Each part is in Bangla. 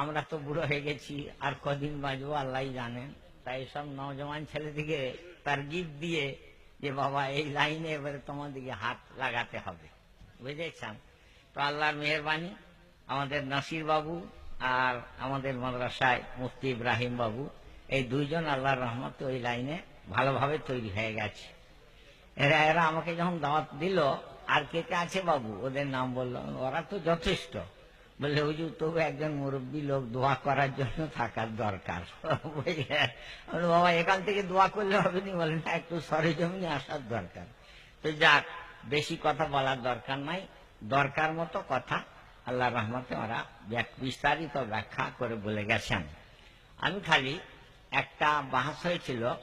আমরা তো বুড়ো হয়ে গেছি, আর কদিন বাঁচবো আল্লাহ জানেন। তাই সব নজওয়ান ছেলেদিকে তার গিফট দিয়ে যে, বাবা, এই লাইনে এবারে তোমাদেরকে হাত লাগাতে হবে। বুঝেছেন? তো আল্লাহর মেহরবানি, আমাদের নাসির বাবু আর আমাদের মাদ্রাসায় মুফতি ইব্রাহিম বাবু, এই দুইজন আল্লাহর রহমত ওই লাইনে ভালোভাবে তৈরি হয়ে গেছে। এরা এরা আমাকে যখন দাওয়াত দিল, আর কে কে আছে বাবু? ওদের নাম বলল, ওরা তো যথেষ্ট। বললে হুজুর তবু একজন মুরব্বী লোক দোয়া করার জন্য থাকার দরকার। বুঝলে আমি বললাম, বাবা এখান থেকে দোয়া করলে হবে নি? বলে না একটু সরেজমিনে আসার দরকার। তো যাক বেশি কথা বলার দরকার নাই। দরকার মতো কথা আল্লাহ রহমতে ওরা বিস্তারিত ব্যাখ্যা করে বলে গেছেন। আমি খালি একটা বাহাস হয়েছিল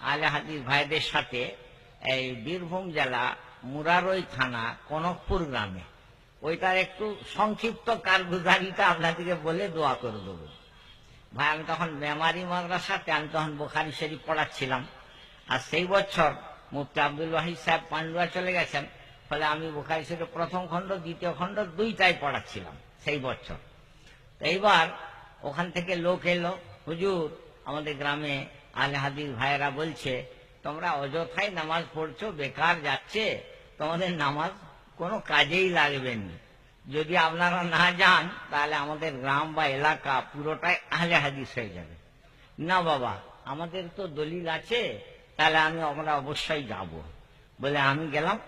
আলে হাদিস ভাইদের সাথে এই বীরভূম জেলা মুরারই থানা কনকপুর গ্রামে। ওইটার একটু সংক্ষিপ্ত কারগুজারিটা আপনাদেরকে বলে দোয়া করে দেবো। ভাই, আমি তখন মেমারি মাদ্রাসাতে আমি তখন বোখারি শরীফ পড়াচ্ছিলাম। আর সেই বছর মুফতি আব্দুল ওয়াহিদ সাহেব পান্ডুয়া চলে গেছেন, ফলে আমি বোখারি শরীফ প্রথম খণ্ড, দ্বিতীয় খণ্ড দুইটাই পড়াচ্ছিলাম সেই বছর। এইবার ওখান থেকে লোক এলো, হুজুর, আমাদের গ্রামে আলে ভাইয়েরা বলছে, তোমরা অযথাই নামাজ পড়ছো, বেকার যাচ্ছে, তোমাদের নামাজ কোনো কাজেই লাগবেন যদি আপনারা না যান, তাহলে আমাদের গ্রাম বা এলাকা পুরোটাই আহলে হাদিস হয়ে যাবে। না বাবা, আমাদের তো দলিল আছে, তাহলে আমি আমরা অবশ্যই যাব। বলে আমি গেলাম,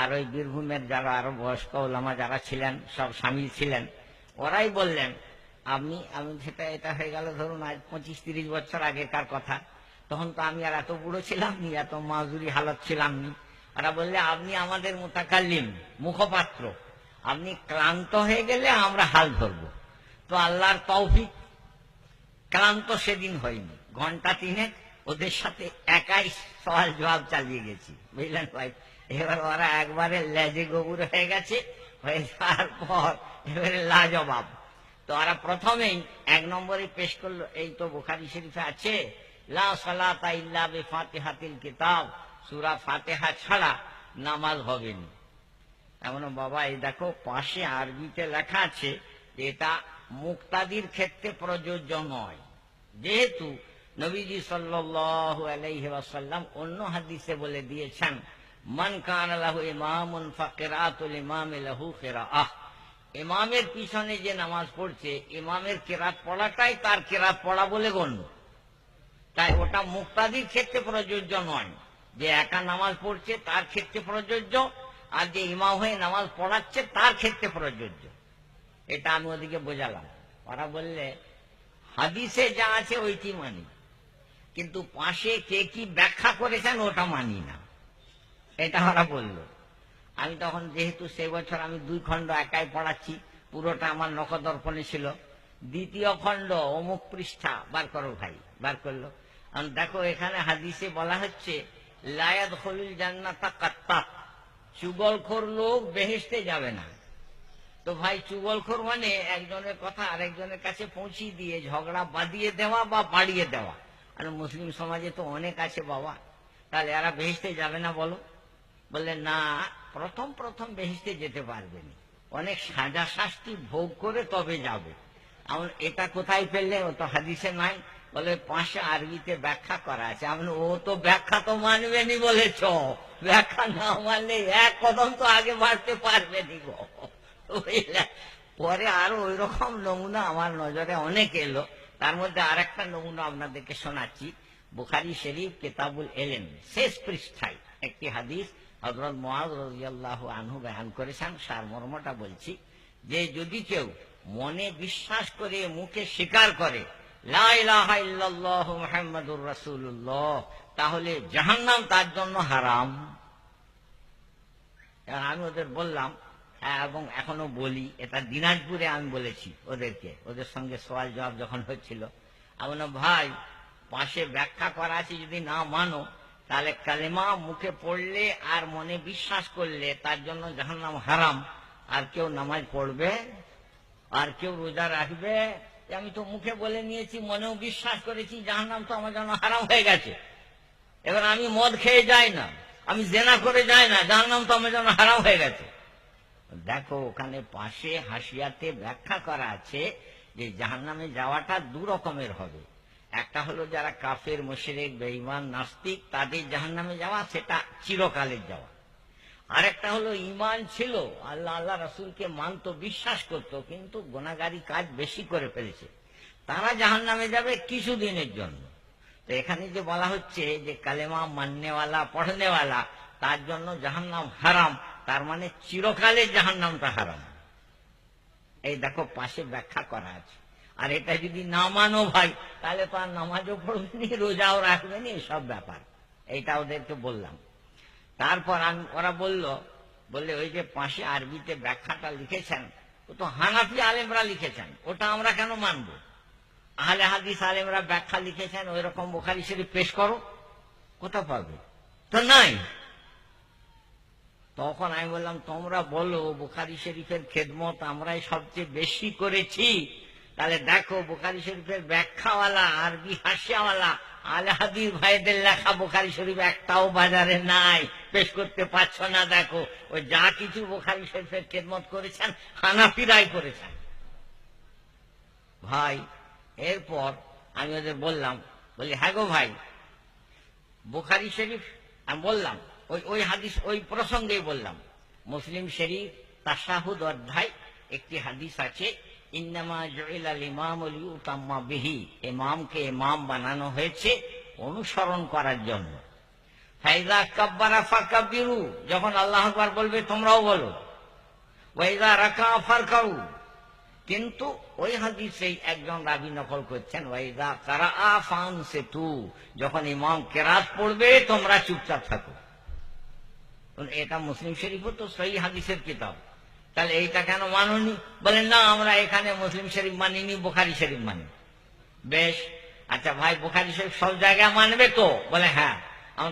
আর ওই বীরভূমের যারা আরও বয়স্ক ওলামা যারা ছিলেন, সব সামিল ছিলেন, ওরাই বললেন, আপনি, আমি সেটা এটা হয়ে গেল ধরুন আজ পঁচিশ তিরিশ বছর আগেকার কথা। তখন তো আমি আর এত বুড়ো ছিলাম এত মাজুরি হালত ছিলাম নি। ওরা বললে, আপনি আমাদের মোতাকাল্লিম, মুখপাত্র। আপনি ক্লান্ত হয়ে গেলে আমরা হাল ধরবো। তো আল্লাহর তৌফিক, ক্লান্ত সেদিন হয়নি। ঘণ্টা তিনেক ওদের সাথে একাই সওয়াল জবাব চালিয়ে গেছি। বুঝলেন ভাই? এবার ওরা একবারে লেজে গোবর হয়ে গেছে, হয়ে যাওয়ার পর এবারে লাজবাব। তো ওরা প্রথমেই এক নম্বরে পেশ করল, এই তো বুখারি শরীফে আছে, লা সালাতা ইল্লা বিফাতিহাতিল কিতাব। সূরা ফাতিহা ছাড়া নামাজ হবে না এমন বাবা, এই দেখো, পাশে আরবিতে লেখা আছে, এটা মুক্তাদির ক্ষেত্রে প্রযোজ্য নয়। যেহেতু নবীজি ওয়াসাল্লাম অন্য হাদিসে বলে দিয়েছেন, মন কান লাহু ইমামুন ফাকিরাতুল ইমাম লাহু কিরাআহ। ইমামের পিছনে যে নামাজ পড়ছে, ইমামের কেরাত পড়াটাই তার কেরাত পড়া বলে গণ্য। তাই ওটা মুক্তাদির ক্ষেত্রে প্রযোজ্য নয়। যে একা নামাজ পড়ছে, তার ক্ষেত্রে প্রযোজ্য। আর যে ইমাম হয়ে নামাজ পড়াচ্ছে, তার ক্ষেত্রে প্রযোজ্য। এটা আমি ওদিকে বোঝালাম। ওরা বললে, হাদিসে যা আছে ওইটি মানি। কিন্তু পাশে কে কি ব্যাখ্যা করেছেন, ওটা মানি না। এটা ওরা বলল। আমি তখন যেহেতু সে বছর আমি দুই খণ্ড একাই পড়াচ্ছি, পুরোটা আমার নখদর্পণে ছিল। দ্বিতীয় খণ্ড অমুক পৃষ্ঠা বার করো ভাই, বার করল। দেখো, এখানে হাদিসে বলা হচ্ছে লায়াত হলুল জান্নাতা কাত্তা। চুগলখোর লোক বেহেস্তে যাবে না। তো ভাই, চুগলখোর মানে একজনের কথা আরেকজনের কাছে পৌঁছিয়ে দিয়ে, ঝগড়া বাঁধিয়ে দেওয়া বা বাড়িয়ে দেওয়া। আর মুসলিম সমাজে তো অনেক আছে বাবা। তাহলে এরা বেহেস্তে যাবে না বলো? বললে, না, প্রথম প্রথম বেহেস্তে যেতে পারবে না। অনেক সাজা শাস্তি ভোগ করে তবে যাবে। এটা কোথায় ফেললে ও তো হাদিসে নাই। বলে, পাশে আরবিতে ব্যাখ্যা করা আছে। আমি ও তো ব্যাখ্যা তো মানবে নি বলেছ। ব্যাখ্যা না মানলে এক কদম তো আগে বাড়তে পারবে নি গো। পরে আরও ওই রকম নমুনা আমার নজরে অনেক এলো। তার মধ্যে আর একটা নমুনা আপনাদেরকে শোনাচ্ছি। বুখারি শরীফ, কেতাবুল এলেন শেষ পৃষ্ঠায় একটি হাদিস হজরত মহাজ রাজিয়াল্লাহ আনহু বয়ান করেছেন। সার মর্মটা বলছি যে, যদি কেউ মনে বিশ্বাস করে, মুখে স্বীকার করে মুহাম্মাদুর রাসূলুল্লাহ। তাহলে তার জন্য হারাম। আমি ওদের বললাম হ্যাঁ এবং এখনও বলি, এটা দিনাজপুরে আমি বলেছি ওদেরকে। ওদের সঙ্গে সওয়াল জবাব যখন হচ্ছিল, আমি ভাই, পাশে ব্যাখ্যা করা আছে যদি না মানো, তাহলে কালেমা মুখে পড়লে আর মনে বিশ্বাস করলে তার জন্য জাহান্নাম হারাম। আর কেউ নামাজ পড়বে, আর কেউ রোজা রাখবে আমি তো মুখে বলে নিয়েছি, মনেও বিশ্বাস করেছি, জাহান্নাম তো আমার জন্য হারাম হয়ে গেছে। এবার আমি মদ খেয়ে যাই না, আমি জেনা করে যাই না, জাহান্নাম তো আমার জন্য হারাম হয়ে গেছে। দেখো, ওখানে পাশে হাসিয়াতে ব্যাখ্যা করা আছে যে জাহান্নামে যাওয়াটা দু রকমের হবে। একটা হলো যারা কাফের, মুশরিক, বেঈমান, নাস্তিক, তাদের জাহান্নামে যাওয়া, সেটা চিরকালের যাওয়া। আরেকটা হলো ইমান ছিল, আল্লাহ আল্লাহ রাসূলকে মানতো, বিশ্বাস করত, কিন্তু গোনাগারি কাজ বেশি করে ফেলেছে। তারা জাহান্নামে যাবে কিছুদিনের জন্য। তো এখানে যে বলা হচ্ছে যে কালেমা মাননেওয়ালা, পড়নেওয়ালা, তার জন্য জাহান্নাম হারাম, তার মানে চিরকালে জাহান্নামটা হারাম। এই দেখো, পাশে ব্যাখ্যা করা আছে। আর এটা যদি না মানো ভাই, তাহলে তো আর নামাজও পড়বেনি রোজাও রাখবেনি এসব ব্যাপার। এইটা ওদেরকে বললাম। তারপর ওরা বলল, বললে, ওই যে পাশে আরবিতে ব্যাখ্যাটা লিখেছেন, ও তো হানাফি আলেমরা লিখেছেন, ওটা আমরা কেন মানবো? আহলে হাদিস আলেমরা ব্যাখ্যা লিখেছেন, ওই রকম বোখারি শরীফ পেশ করো কোথা পাবে? তো নাই। তখন আমি বললাম, তোমরা বলো, বোখারি শরীফের খেদমত আমরাই সবচেয়ে বেশি করেছি। তাহলে দেখো, বোখারি শরীফের ব্যাখ্যাওয়ালা, আরবি হাসিয়াওয়ালা আলে হাদির ভাইদের লেখা বোখারি শরীফ একটাও বাজারে নাই। পেশ করতে পারছ না, দেখো। ওই যা কিছু বুখারি শরীফের খেদমত করেছেন, হানাফিরাই করেছেন। ভাই, এরপর আমি ওদের বললাম, বলি হ্যাঁ গো ভাই, বুখারি শরীফ আমি বললাম, ওই ওই হাদিস, ওই প্রসঙ্গেই বললাম, মুসলিম শরীফ তাসাহুদ অধ্যায় একটি হাদিস আছে, ইন্নামা জয়লাল ইমাম বিহি ইমামকে ইমাম বানানো হয়েছে অনুসরণ করার জন্য। ফাইদা কাব্বারা ফাকাবিরু যখন আল্লাহ আকবার বলবে, তোমরাও বলো। ওয়াইদা রাকা ফারকাউ। কিন্তু ওই হাদিসেই একজন রাবি নকল করছেন, ওয়াইদা কারা ফান সেতু যখন ইমাম কেরাত পড়বে, তোমরা চুপচাপ থাকো। এটা মুসলিম শরীফও তো সহি হাদিসের কিতাব। তাহলে এইটা কেন মাননি? বলেন না, আমরা এখানে মুসলিম শরীফ মানিনি, বোখারি শরীফ মানি। বেশ আচ্ছা ভাই, বোখারি শরীফ সব জায়গায় মানবে তো? বলে হ্যাঁ।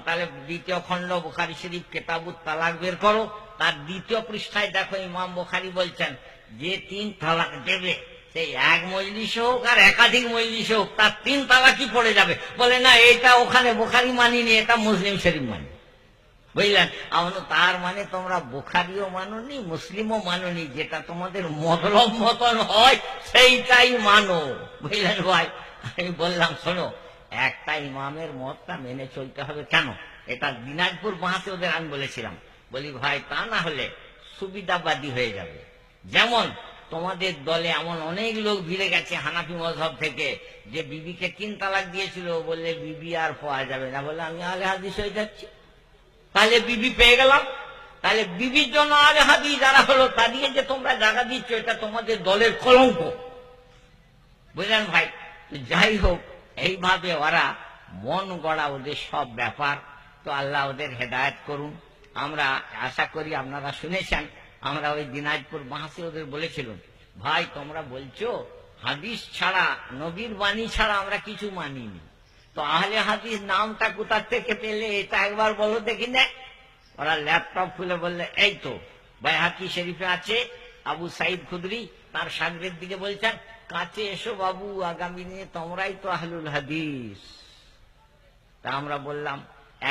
তাহলে দ্বিতীয় খণ্ড বোখারি শরীফ কেতাবুত তালাক বের করো। তার দ্বিতীয় পৃষ্ঠায় দেখো ইমাম বোখারি বলছেন, যে তিন তালাক দেবে সেই এক মজলিস হোক আর একাধিক মজলিস হোক, তার তিন তালাকই পড়ে যাবে। বলে, না, এটা ওখানে বোখারি মানিনি এটা মুসলিম শরীফ মানি। বুঝলেন? আমরা তার মানে তোমরা বুখারিও মানোনি মুসলিমও মানোনি যেটা তোমাদের মতলব মতন হয়, সেইটাই মানো। বুঝলেন ভাই? আমি বললাম, শোনো একটা ইমামের মতটা মেনে চলতে হবে কেন? এটা দিনাজপুর বাঁহাতে ওদের আমি বলেছিলাম। বলি, ভাই, তা না হলে সুবিধাবাদী হয়ে যাবে। যেমন তোমাদের দলে এমন অনেক লোক ভিড়ে গেছে হানাফি মজহব থেকে, যে বিবিকে তিন তালাক দিয়েছিল। বললে, বিবি আর পাওয়া যাবে না। বলে আমি আলে হাদিস হয়ে যাচ্ছি। তাহলে বিবি পেয়ে গেলাম। তাহলে বিবির জন্য আলে হাদি যারা হলো, তা দিয়ে যে তোমরা জায়গা দিচ্ছ, এটা তোমাদের দলের কলঙ্ক। বুঝলেন ভাই? যাই হোক এইভাবে ওরা মন গড়া ওদের সব ব্যাপার। তো আল্লাহ ওদের হেদায়ত করুন। আমরা আশা করি আপনারা শুনেছেন, আমরা ওই দিনাজপুর মাহাসে ওদের বলেছিলাম, ভাই, তোমরা বলছো হাদিস ছাড়া, নবীর বাণী ছাড়া আমরা কিছু মানিনি। তো আহলে হাদিস নামটা কোথার থেকে পেলে এটা একবার বলো দেখি না। ওরা ল্যাপটপ খুলে বললে, এই তো ভাই হাকি শরীফে আছে, আবু সাইদ খুদরি তার সাগরের দিকে বলছেন কাছে এসো বাবু, আগামী দিনে তোমরাই তো আহলুল হাদিস। তা আমরা বললাম,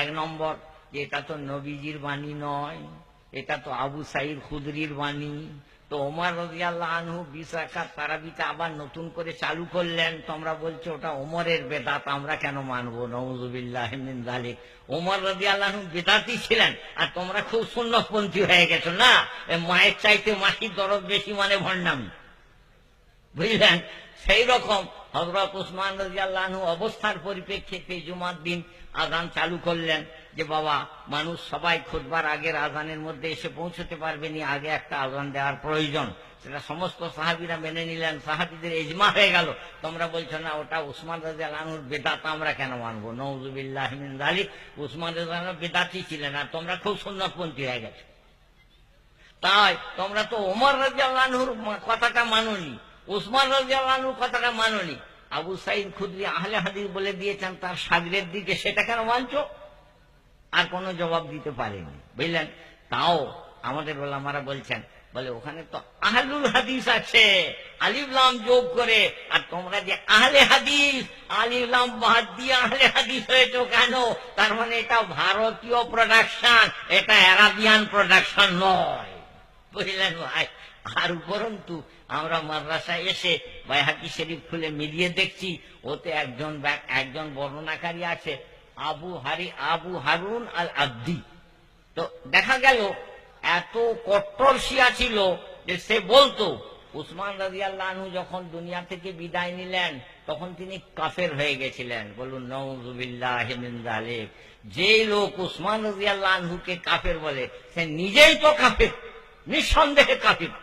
এক নম্বর, যে এটা তো নবীজির বাণী নয়, এটা তো আবু সাইদ খুদরির বাণী। তো ওমর রাদিয়াল্লাহু আনহু বিশ রাখাত তারাবিতে আবার নতুন করে চালু করলেন। তোমরা বলছো ওটা ওমরের বেদাত, আমরা কেন মানবো? নওজুবিল্লাহ মিন ওমর রাদিয়াল্লাহু আনহু বেদাতি ছিলেন, আর তোমরা খুব সুন্নতপন্থী হয়ে গেছো না? মায়ের চাইতে মাসির দরদ বেশি মানে ভণ্ডামি। বুঝলেন? সেই রকম হজরত উসমান রাজিয়াল্লাহু অবস্থার পরিপ্রেক্ষিতে জুমার দিন আজান চালু করলেন যে, বাবা, মানুষ সবাই খুদবার আগের আজানের মধ্যে এসে পৌঁছতে পারবেনি আগে একটা আজান দেওয়ার প্রয়োজন। সেটা সমস্ত সাহাবিরা মেনে নিলেন, সাহাবিদের এজমা হয়ে গেল। তোমরা বলছো, না, ওটা উসমান রাজিয়াল্লাহুর বেদাত, আমরা কেন মানবো? নওজুবিল্লাহ মিন জালিক উসমান রাজিয়াল্লাহু বেদাতি ছিলেন, আর তোমরা খুব সুন্নতপন্থী হয়ে গেছো। তাই তোমরা তো ওমর রাজিয়াল্লাহুর কথাটা মানোনি। উসমান রাজিয়াল্লাহুর কথাটা মানোনি। আবু সাইদ খুদরি আহলে হাদিস বলে দিয়েছেন, তার সাগরের দিকে সেটা কেন মানছো? আর কোনো জবাব দিতে পারেনি। বুঝলেন? তাও আমাদের ওলামারা বলছেন, বলে ওখানে তো আহলুল হাদিস আছে আলিফলাম যোগ করে, আর তোমরা যে আহলে হাদিস আলিফলাম বাদ দিয়ে আহলে হাদিস হয়েছো কেন? তার মানে এটা ভারতীয় প্রোডাকশন এটা অ্যারাবিয়ান প্রোডাকশন নয়। বুঝলেন ভাই? আর উপরন্তু আমরা মাদ্রাসায় এসে বাইহাকি শরীফ খুলে মিলিয়ে দেখছি, ওতে একজন একজন বর্ণনাকারী আছে, আবু হারি, আবু হারুন আল আব্দি তো দেখা গেল, এত কট্টর শিয়া ছিল যে সে বলতো, উসমান রাজি আল্লাহ যখন দুনিয়া থেকে বিদায় নিলেন, তখন তিনি কাফের হয়ে গেছিলেন। বলুন যে লোক উসমান রাজি আল্লাহ কাফের বলে, সে নিজেই তো কাফের, নিঃসন্দেহে কাফের।